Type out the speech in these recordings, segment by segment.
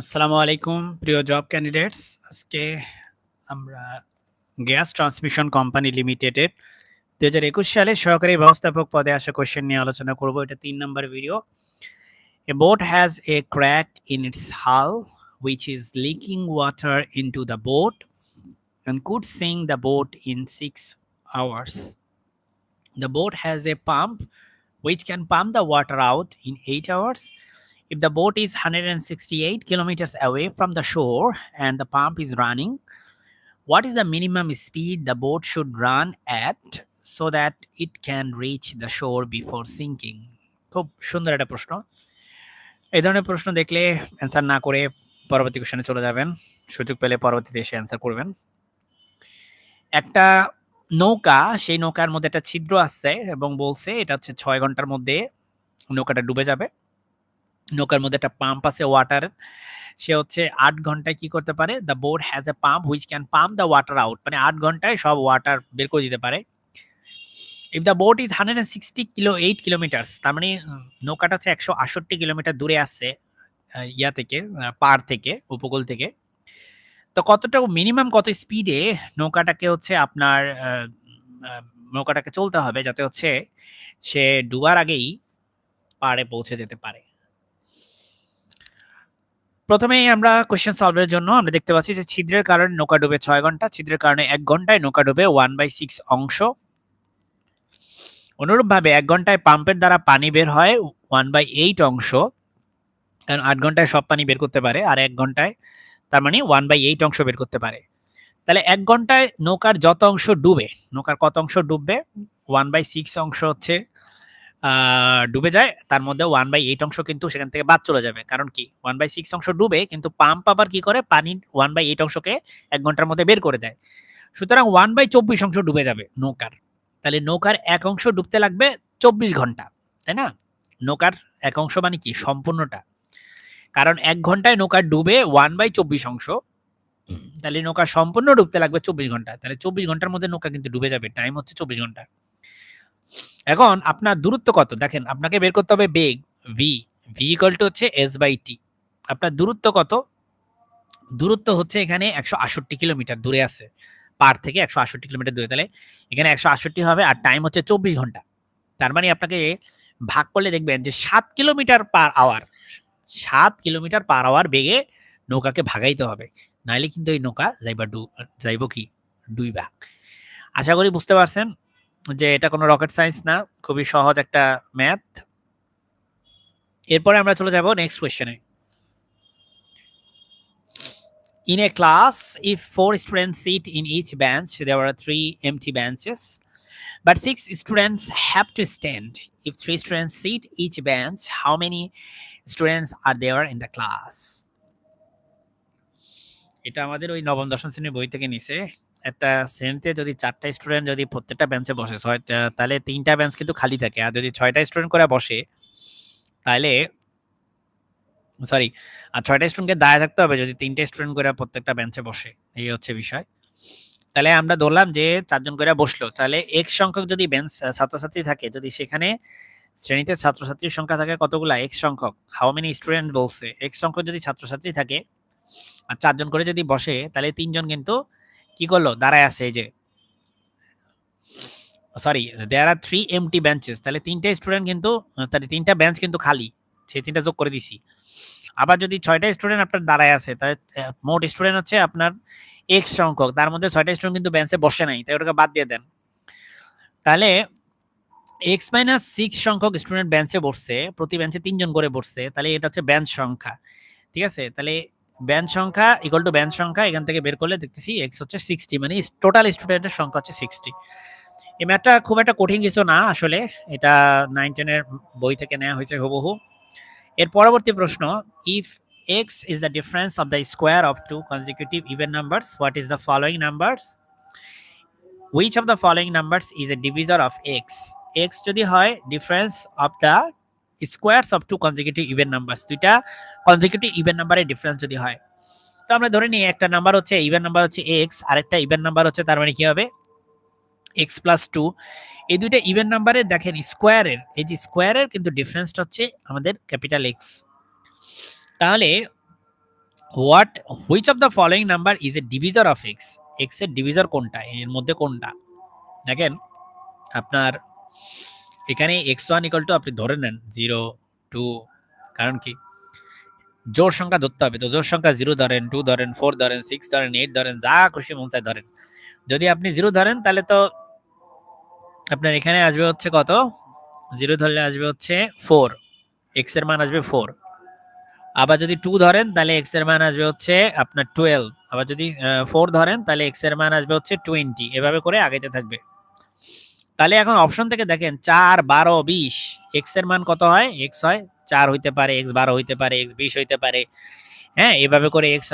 আসসালামু আলাইকুম, প্রিয় জব ক্যান্ডিডেটস আজকে আমরা গ্যাস ট্রান্সমিশন কোম্পানি লিমিটেডের দু হাজার একুশ সালে সহকারী ব্যবস্থাপক পদে আসা কোশ্চেন নিয়ে আলোচনা করব। এটা তিন নম্বর video a boat has a crack in its hull which is leaking water into the boat and could sink the boat in six hours. The boat has a pump which can pump the water out in eight hours. If the boat is 168 kilometers away from the shore and the pump is running, what is the minimum speed the boat should run at so that it can reach the shore before sinking? খুব সুন্দর একটা প্রশ্ন এই ধরনের প্রশ্ন দেখলে answer না করে পরবর্তী কোশ্চেনে চলে যাবেন সুযোগ পেলে পরবর্তীতে এসে অ্যান্সার করবেন একটা নৌকা সেই নৌকার মধ্যে একটা ছিদ্র আছে এবং বলছে এটা হচ্ছে ছয় ঘণ্টার মধ্যে নৌকাটা ডুবে যাবে নৌকার মধ্যে একটা পাম্প আছে ওয়াটার। সে হচ্ছে আট ঘন্টায় কি করতে পারে? The boat has a pump which can pump the water out মানে আট ঘন্টায় সব ওয়াটার বের করে দিতে পারে। If the boat is hundred and sixty kilo eight kilometres তার মানে নৌকাটা হচ্ছে একশো আটষট্টি কিলোমিটার দূরে আসছে ইয়া থেকে পার থেকে, উপকূল থেকে। তো কতটা মিনিমাম কত স্পিডে নৌকাটাকে হচ্ছে আপনার নৌকাটাকে চলতে হবে যাতে হচ্ছে সে ডুবার আগেই পাড়ে পৌঁছে যেতে পারে? প্রথমেই আমরা কোশ্চেন সলভের জন্য আমরা দেখতে পাচ্ছি যে ছিদ্রের কারণে নৌকা ডুবে ছয় ঘণ্টা, ছিদ্রের কারণে এক ঘন্টায় নৌকা ডুবে ওয়ান বাই সিক্স অংশ। অনুরূপভাবে এক ঘন্টায় পাম্পের দ্বারা পানি বের হয় ওয়ান বাই এইট অংশ, কারণ আট ঘন্টায় সব পানি বের করতে পারে, আর এক ঘন্টায় তার মানে ওয়ান বাই এইট অংশ বের করতে পারে। তাহলে এক ঘন্টায় নৌকার যত অংশ ডুবে, নৌকার কত অংশ ডুববে? ওয়ান বাই সিক্স অংশ হচ্ছে ডুবে যায় তার মধ্যে ওয়ান বাই এইট অংশ কিন্তু সেখান থেকে বাদ চলে যাবে। কারণ কি? ওয়ান বাই সিক্স অংশ ডুবে কিন্তু পাম্প আবার কি করে? পানি ওয়ান বাই এইট অংশকে এক ঘণ্টার মধ্যে বের করে দেয়। সুতরাং ওয়ান বাই চব্বিশ অংশ ডুবে যাবে নৌকার। তাহলে নৌকার এক অংশ ডুবতে লাগবে চব্বিশ ঘণ্টা তাই না? নৌকার এক অংশ মানে কি? সম্পূর্ণটা। কারণ এক ঘন্টায় নৌকার ডুবে ওয়ান বাই চব্বিশ অংশ তাহলে নৌকা সম্পূর্ণ ডুবতে লাগবে চব্বিশ ঘণ্টা। তাহলে চব্বিশ ঘণ্টার মধ্যে নৌকা কিন্তু ডুবে যাবে টাইম হচ্ছে চব্বিশ ঘণ্টা। এখন আপনার দূরত্ব কত? দেখেন, আপনাকে বের করতে হবে বেগ ভি ভি ইকুয়াল টু হচ্ছে এস বাই টি আপনার দূরত্ব কত? দূরত্ব হচ্ছে এখানে একশো আটষট্টি কিলোমিটার দূরে আছে। পার থেকে একশো আষট্টি কিলোমিটার দূরে। তাহলে এখানে একশো আটষট্টি হবে আর টাইম হচ্ছে চব্বিশ ঘণ্টা। তার মানে আপনাকে ভাগ করলে দেখবেন যে সাত কিলোমিটার পার আওয়ার সাত কিলোমিটার পার আওয়ার বেগে নৌকাকে ভাগাইতে হবে। নাইলে কিন্তু এই নৌকা যাইবা ডু যাইব কি? ডুইবা আশা করি বুঝতে পারছেন? যে এটা কোনো রকেট সায়েন্স না, খুবই সহজ একটা ম্যাথ এরপরে আমরা চলে যাব next কোয়েশ্চনে in a class if four student sit in each bench there are three empty benches but six students have to stand if three students sit each bench how many students are there in the class এটা আমাদের ওই নবম, দশম শ্রেণির বই থেকে নিছে। একটা শ্রেণীতে যদি চারটা স্টুডেন্ট যদি প্রত্যেকটা বেঞ্চে বসে, ছয় তাহলে তিনটা বেঞ্চ কিন্তু খালি থাকে। আর যদি ছয়টা স্টুডেন্ট করে বসে, তাহলে সরি আর ছয়টা স্টুডেন্টকে দাঁড়ায় থাকতে হবে যদি তিনটে স্টুডেন্ট করে প্রত্যেকটা বেঞ্চে বসে। এই হচ্ছে বিষয়। তাহলে আমরা ধরলাম যে চারজন করে বসল। তাহলে এক সংখ্যক যদি বেঞ্চ ছাত্রছাত্রী থাকে, যদি সেখানে শ্রেণীতে ছাত্রছাত্রীর সংখ্যা থাকে কতগুলা? এক সংখ্যক। হাউ মেনি স্টুডেন্ট বলছে? এক সংখ্যক যদি ছাত্রছাত্রী থাকে, আর চারজন করে যদি বসে, তাহলে তিনজন কিন্তু কি করল? দাঁড়ায় আছে এই যে। Sorry there are three empty benches তাহলে তিনটে স্টুডেন্ট কিন্তু, তাহলে তিনটা বেঞ্চ কিন্তু খালি। সেই তিনটা যোগ করে দিছি। আবার যদি ছয়টা স্টুডেন্ট আপনার দাঁড়ায় আছে, তাহলে মোট স্টুডেন্ট হচ্ছে আপনার এক্স সংখ্যক। তার মধ্যে ছয়টা স্টুডেন্ট কিন্তু বেঞ্চে বসে নাই, তাই ওটাকে বাদ দিয়ে দেন। তাহলে এক্স মাইনাস সিক্স সংখ্যক স্টুডেন্ট বেঞ্চে বসছে, প্রতি বেঞ্চে তিনজন করে বসছে, তাহলে এটা হচ্ছে বেঞ্চ সংখ্যা। ঠিক আছে? তাহলে ব্যান্ড সংখ্যা ইকুয়াল টু ব্যান্ড সংখ্যা, এখান থেকে বের করলে দেখতেছি এক্স হচ্ছে সিক্সটি মানে টোটাল স্টুডেন্টের সংখ্যা হচ্ছে সিক্সটি এই ম্যাথটা খুব একটা কঠিন কিছু না আসলে, এটা নাইন টেনের বই থেকে নেওয়া হয়েছে হুবহু। এর পরবর্তী প্রশ্ন if X is the difference of the square of two consecutive even numbers what is the following numbers which of the following numbers is a divisor of X X যদি হয় difference of the squares of two consecutive even numbers, দুইটা consecutive even নাম্বারের difference যদি হয়। তো আমরা ধরে নিই, একটা নাম্বার হচ্ছে ইভেন নাম্বার হচ্ছে এক্স আরেকটা ইভেন নাম্বার হচ্ছে তার মানে কি হবে? এক্স প্লাস টু এই দুইটা ইভেন নাম্বারের দেখেন স্কোয়ারের এই যে স্কোয়ারের কিন্তু ডিফারেন্সটা হচ্ছে আমাদের ক্যাপিটাল এক্স তাহলে what which of the following number is a divisor of X এক্সের ডিভিজর কোনটা? এর মধ্যে কোনটা? দেখেন, আপনার এখানে এক্স ওয়ান ইকাল টু আপনি ধরে নেন জিরো টু কারণ কি? জোর সংখ্যা ধরতে হবে। তো জোর সংখ্যা জিরো ধরেন টু ধরেন ফোর ধরেন সিক্স ধরেন এইট ধরেন, যা খুশি মন চায় ধরেন। যদি আপনি জিরো ধরেন, তাহলে তো আপনার এখানে আসবে হচ্ছে কত? জিরো ধরলে আসবে হচ্ছে ফোর এক্সের মান আসবে ফোর আবার যদি টু ধরেন, তাহলে এক্সের মান আসবে হচ্ছে আপনার টুয়েলভ আবার যদি ফোর ধরেন, তাহলে এক্সের মান আসবে হচ্ছে টোয়েন্টি এভাবে করে আগেতে থাকবে। তাহলে এখন অপশন থেকে দেখেন চার, বারো, বিশ। এক্সের মান কত হয়? এক্স হয় চার হইতে পারে এক্স বারো হইতে পারে এক্স বিশ হইতে পারে। হ্যাঁ এভাবে করে এক্স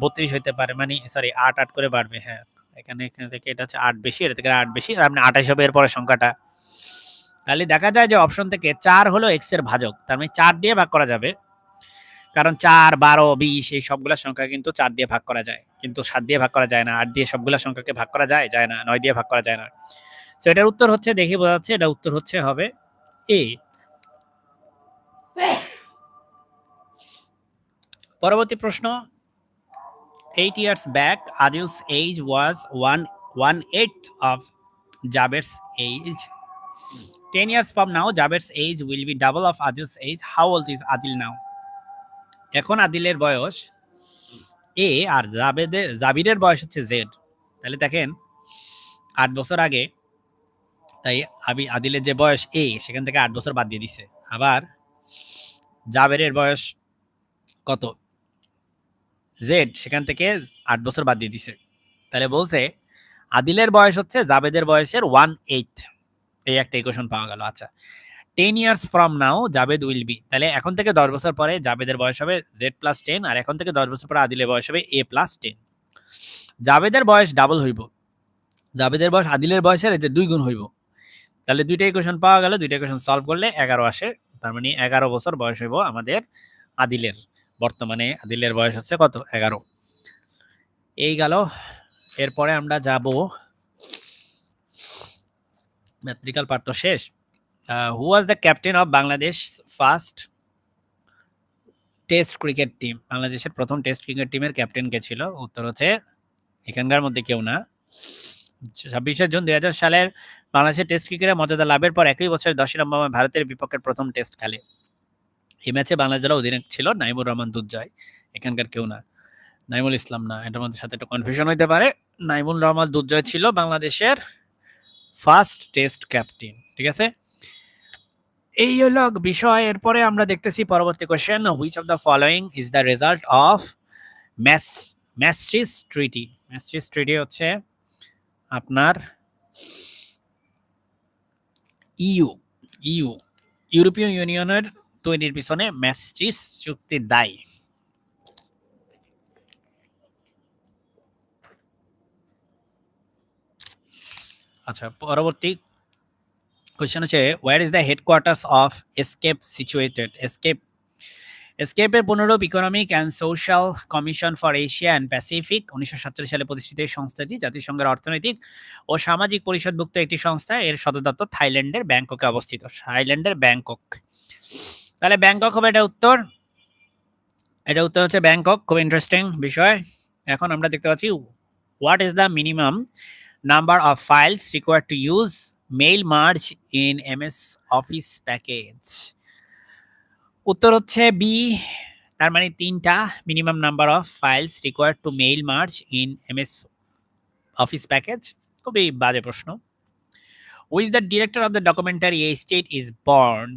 বত্রিশ হইতে পারে। মানে সরি আট আট করে বাড়বে। হ্যাঁ এখানে এখানে থেকে এটা হচ্ছে আট বেশি, এটা থেকে আট বেশি আপনি আঠাশ হবে এরপরে সংখ্যাটা। তাহলে দেখা যায় যে অপশন থেকে চার হলো এক্সের ভাজক। তার মানে চার দিয়ে ভাগ করা যাবে। কারণ চার, বারো, বিশ, এই সবগুলা সংখ্যা কিন্তু চার দিয়ে ভাগ করা যায়। কিন্তু সাত দিয়ে ভাগ করা যায় না। আট দিয়ে সবগুলা সংখ্যাকে ভাগ করা যায় যায় না। নয় দিয়ে ভাগ করা যায় না। তো এটার উত্তর হচ্ছে, দেখি বোঝা যাচ্ছে, এটা উত্তর হচ্ছে হবে এ পরবর্তী প্রশ্ন eight years back Adil's age was one one eight of Jaber's age ten years from now Jaber's age will be double of Adil's age how old is Adil now এখন আদিলের বয়স এ আর জাবেদের জাবিরের বয়স হচ্ছে জেড তাহলে দেখেন, আট বছর আগে তাই আবি আদিলের যে বয়স, এ সেখান থেকে আট বছর বাদ দিয়ে দিছে। আবার জাবেরের বয়স কত? জেড সেখান থেকে আট বছর বাদ দিয়ে দিছে। তাহলে বলছে আদিলের বয়স হচ্ছে জাবেদের বয়সের ওয়ান এইট এই একটা ইকুয়েশন পাওয়া গেল। আচ্ছা ten years from now Javed will be তাহলে এখন থেকে দশ বছর পরে জাবেদের বয়স হবে জেড প্লাস টেন আর এখন থেকে দশ বছর পরে আদিলের বয়স হবে এ প্লাস টেন জাবেদের বয়স ডাবল হইব। জাবেদের বয়স আদিলের বয়সের যে দুই গুণ হইব। তাহলে দুইটা ইকুয়েশন পাওয়া গেল, দুইটা ইকুয়েশন সলভ করলে এগারো আসে। তার মানে এগারো বছর বয়স হইব আমাদের আদিলের। বর্তমানে আদিলের বয়স হচ্ছে কত? এগারো। এই গেল। এরপরে আমরা যাব ম্যাথমেটিক্যাল পার্ট তো শেষ। Who was the captain of Bangladesh first test cricket team বাংলাদেশের প্রথম টেস্ট ক্রিকেট টিমের ক্যাপ্টেন কে ছিল? উত্তর হচ্ছে, এখানকার মধ্যে কেউ না। ছাব্বিশে জুন দুই হাজার সালের বাংলাদেশের টেস্ট ক্রিকেটে মর্যাদা লাভের পর একই বছর দশই নভেম্বর ভারতের বিপক্ষে প্রথম টেস্ট খেলে। এই ম্যাচে বাংলাদেশ দলের অধিনায়ক ছিল নাইমুর রহমান দুজ্জয় এখানকার কেউ না। নাইমুল ইসলাম না। এটার মধ্যে সাথে একটু কনফিউশন হইতে পারে। নাইমুল রহমান দুজ্জয় ছিল বাংলাদেশের ফার্স্ট টেস্ট ক্যাপ্টেন ঠিক আছে? এই হলো বিষয়। এরপরে আমরা দেখতেছি পরবর্তী question which of the following is the result of mass Maastricht treaty Maastricht treaty হচ্ছে আপনার ইউ ইউ, ইউরোপীয় ইউনিয়নের তৈরির পিছনে ম্যাস্ট্রিস চুক্তি দায়। আচ্ছা পরবর্তী কোয়েশ্চেন হচ্ছে where is the headquarters of ESCAP situated ESCAP এসকেপের পুনরূপ economic and social commission for Asia and Pacific উনিশশো সাতচল্লিশ সালে প্রতিষ্ঠিত এই সংস্থাটি জাতিসংঘের অর্থনৈতিক ও সামাজিক পরিষদভুক্ত একটি সংস্থা। এর সদর দপ্তর থাইল্যান্ডের ব্যাংককে অবস্থিত। থাইল্যান্ডের ব্যাংকক। তাহলে ব্যাংকক হবে এটা উত্তর। এটা উত্তর হচ্ছে ব্যাংকক। খুব ইন্টারেস্টিং বিষয়। এখন আমরা দেখতে পাচ্ছি what is the minimum number of files required to use mail merge in M S office package উত্তর হচ্ছে বি তার মানে তিনটা minimum number of files required to mail merge in M S office package খুবই বাজে প্রশ্ন। Who's the director of the documentary a state is born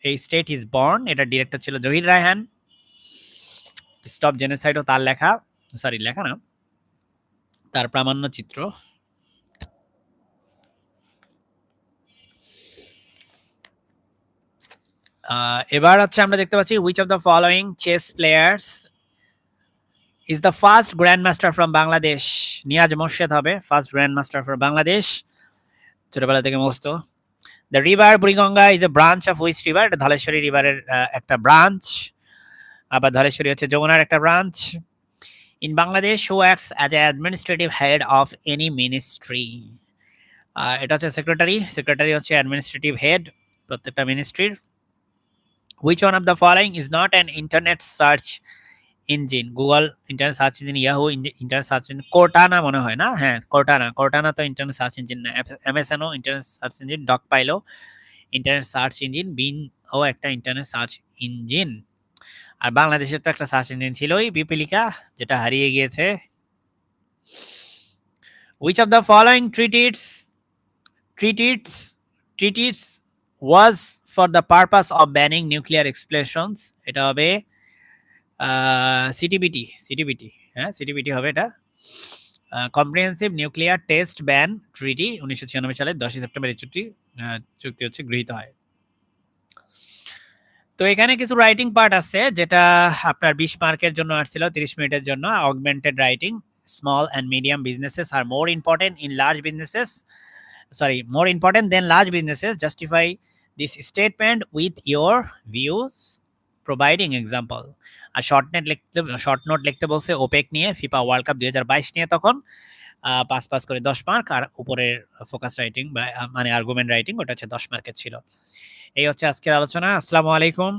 এই state is born এটা ডিরেক্টর ছিল জহির রায়হান। স্টপ জেনেসাইডও তার লেখা। সরি লেখা না। তার প্রামাণ্য চিত্র এবার হচ্ছে আমরা দেখতে পাচ্ছি which of the following chess players is the first grandmaster from Bangladesh Niaz Morshed হবে first grand master from Bangladesh ছোটবেলা থেকে মস্ত। The river Buriganga is a branch of which river এটা ধলেশ্বরী রিভারের একটা ব্রাঞ্চ আবার ধলেশ্বরী হচ্ছে যমুনার একটা branch in Bangladesh who acts as a administrative head of any ministry এটা হচ্ছে সেক্রেটারি সেক্রেটারি হচ্ছে অ্যাডমিনিস্ট্রেটিভ হেড প্রত্যেকটা মিনিস্ট্রির which one of the following is not an internet search engine Google internet search engine Yahoo internet search engine Cortana মনে হয় না? হ্যাঁ কোর্টানা কোর্টানা তো ইন্টারনেট সার্চ ইঞ্জিন না। এমএসএনও ইন্টারনেট সার্চ ইঞ্জিন ডক পাইলো ইন্টারনেট সার্চ ইঞ্জিন বিন ও একটা ইন্টারনেট সার্চ ইঞ্জিন আর বাংলাদেশের তো একটা সার্চ ইঞ্জিন ছিলই পিপিলিকা যেটা হারিয়ে গিয়েছে। Which of the following treaties treaties treaties was for the purpose of banning nuclear explosions এটা হবে সিটিবিটি সিটিবিটি হ্যাঁ সিটিবিটি হবে এটা। Comprehensive nuclear test ban treaty উনিশশো ছিয়ানব্বই সালের দশই সেপ্টেম্বর এই চুক্তি চুক্তি হচ্ছে গৃহীত হয়। তো এখানে কিছু রাইটিং পার্ট আছে, যেটা আপনার বিশ মার্কের জন্য আসছিল, তিরিশ মিনিটের জন্য। Augmented writing small and medium businesses are more important in large businesses sorry more important than large businesses justify this statement with your views providing example আর শর্ট নেট লিখতে শর্ট নোট লিখতে বলছে ওপেক নিয়ে FIFA world cup দু হাজার বাইশ নিয়ে তখন পাঁচ পাঁচ করে দশ মার্ক আর উপরের ফোকাস রাইটিং বা মানে আর্গুমেন্ট রাইটিং ওটা হচ্ছে দশ মার্কের ছিল। এই হচ্ছে আজকের আলোচনা। আসসালামু আলাইকুম।